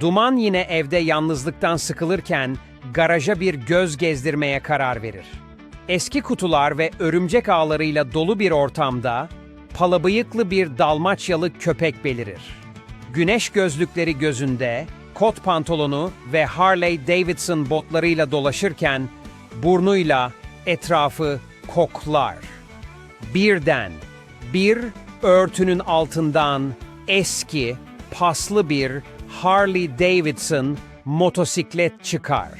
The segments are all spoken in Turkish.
Duman yine evde yalnızlıktan sıkılırken garaja bir göz gezdirmeye karar verir. Eski kutular ve örümcek ağlarıyla dolu bir ortamda palabıyıklı bir dalmaçyalı köpek belirir. Güneş gözlükleri gözünde, kot pantolonu ve Harley Davidson botlarıyla dolaşırken burnuyla etrafı koklar. Birden bir örtünün altından eski, paslı bir Harley Davidson motosiklet çıkar.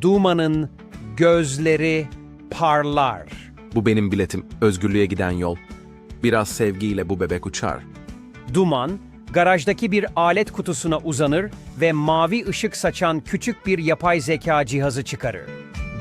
Duman'ın gözleri parlar. Bu benim biletim, özgürlüğe giden yol. Biraz sevgiyle bu bebek uçar. Duman, garajdaki bir alet kutusuna uzanır ve mavi ışık saçan küçük bir yapay zeka cihazı çıkarır.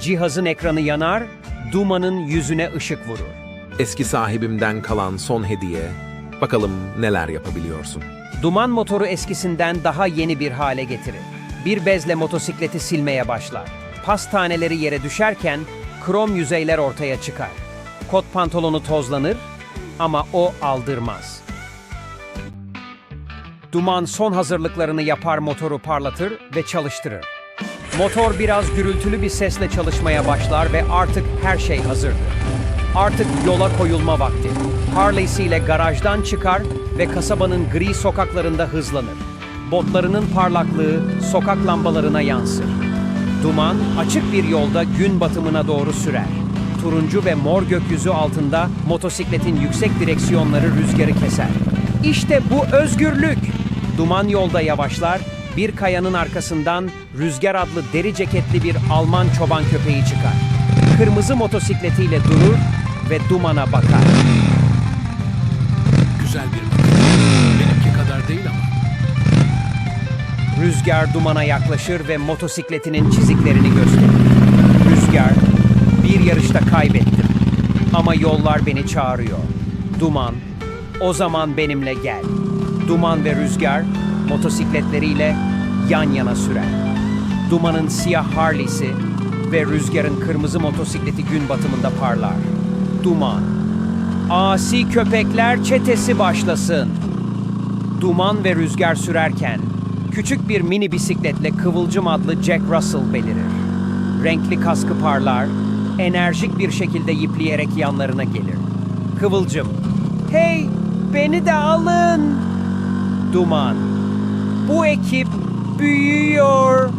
Cihazın ekranı yanar, Duman'ın yüzüne ışık vurur. Eski sahibimden kalan son hediye. Bakalım neler yapabiliyorsun. Duman motoru eskisinden daha yeni bir hale getirir. Bir bezle motosikleti silmeye başlar. Pas taneleri yere düşerken krom yüzeyler ortaya çıkar. Kot pantolonu tozlanır ama o aldırmaz. Duman son hazırlıklarını yapar motoru parlatır ve çalıştırır. Motor biraz gürültülü bir sesle çalışmaya başlar ve artık her şey hazırdır. Artık yola koyulma vakti. Harley'siyle garajdan çıkar ve kasabanın gri sokaklarında hızlanır. Botlarının parlaklığı sokak lambalarına yansır. Duman açık bir yolda gün batımına doğru sürer. Turuncu ve mor gökyüzü altında motosikletin yüksek direksiyonları rüzgarı keser. İşte bu özgürlük. Duman yolda yavaşlar, bir kayanın arkasından Rüzgar adlı deri ceketli bir Alman çoban köpeği çıkar. Kırmızı motosikletiyle durur ve dumana bakar. Güzel bir makine. Benimki kadar değil ama. Rüzgar dumana yaklaşır ve motosikletinin çiziklerini gösterir. Rüzgar, bir yarışta kaybettim. Ama yollar beni çağırıyor. Duman, o zaman benimle gel. Duman ve Rüzgar, motosikletleriyle yan yana sürer. Dumanın siyah Harley'si ve Rüzgar'ın kırmızı motosikleti gün batımında parlar. Duman, asi köpekler çetesi başlasın. Duman ve rüzgar sürerken küçük bir mini bisikletle Kıvılcım adlı Jack Russell belirir. Renkli kaskı parlar, enerjik bir şekilde yipleyerek yanlarına gelir. Kıvılcım, hey beni de alın. Duman, bu ekip büyüyor.